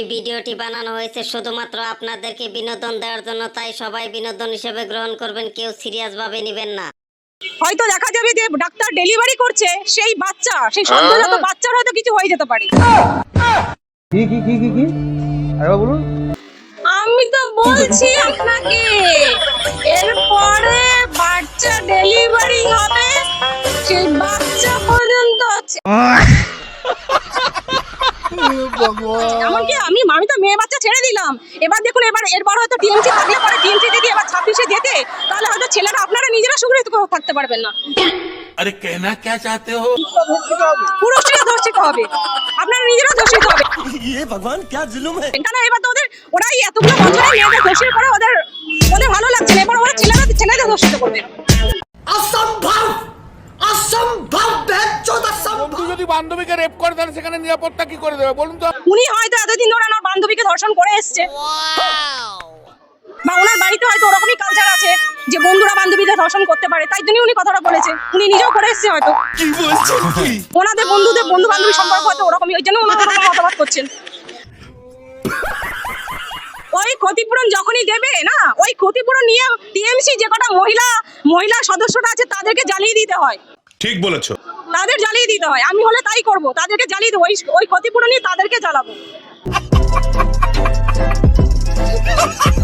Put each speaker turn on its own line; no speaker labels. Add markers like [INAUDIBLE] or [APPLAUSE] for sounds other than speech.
এই ভিডিওটি বানানো হয়েছে শুধুমাত্র আপনাদেরকে বিনোদন দেওয়ার জন্য তাই সবাই বিনোদন হিসেবে গ্রহণ করবেন কেউ সিরিয়াস ভাবে নেবেন না।
হয়তো দেখা যাবে যে ডাক্তার ডেলিভারি করছে সেই বাচ্চা সেই সদ্যজাত বাচ্চার হয়তো কিছু হয়ে যেতে পারে।
কি কি কি কি কি? আরেকবার বলুন।
আমি তো বলছি আপনাকে এরপরে বাচ্চা ডেলিভারি হবে সেই বাচ্চা পর্যন্ত আছে। এমনকি আমি আমি তো মেয়ে বাচ্চা ছেড়ে দিলাম। এবার দেখুন এবার এরপর হয়তো টিএমসি থাকলে পরে টিএমসি দিদি এবার ছাব্বিশে যেতে তাহলে হয়তো ছেলেরা আপনারা নিজেরা সুগ্রহিত থাকতে পারবেন না।
আরে কেনা কে চাতে হো?
পুরুষরা ধর্ষিত হবে। আপনারা নিজেরা ধর্ষিত হবে।
এ ভগবান কে জুলুম হে
কারণ এবার তো ওদের ওরাই এতগুলো বছরে মেয়েদের ধর্ষিত করে ওদের ওদের ভালো লাগছে না। এবার ওরা ছেলেরা ছেলেদের ধর্ষিত করবে।
বান্ধবীকে রেপ করে তাহলে সেখানে নিরাপত্তা কি করে দেবে? বলুন তো।
উনি হয়তো এতদিন ধরে আমার বান্ধবীকে ধর্ষণ করে এসছে। বা ওনার বাড়িতে হয়তো ওরকমই কালচার আছে যে বন্ধুরা বান্ধবীদের ধর্ষণ করতে পারে। তাই জন্যই উনি কথাটা বলেছে। উনি নিজেও করে এসছে হয়তো।
কি বলছেন কি
ওনাদের বন্ধুদের বন্ধু বান্ধবী সম্পর্ক হয়তো ওরকমই। ওই জন্য ওনারা মতামত করছেন। ওই ক্ষতিপূরণ যখনই দেবে না ওই ক্ষতিপূরণ নিয়ে টিএমসি যে কটা মহিলা মহিলা সদস্যরা আছে তাদেরকে জ্বালিয়ে দিতে হয়।
ঠিক বলেছ।
তাদের জ্বালিয়ে দিতে হয়। আমি হলে তাই করব। তাদেরকে জ্বালিয়ে দেবো। ওই ওই ক্ষতিপূরণ নিয়ে তাদেরকে জ্বালাবো। [LAUGHS]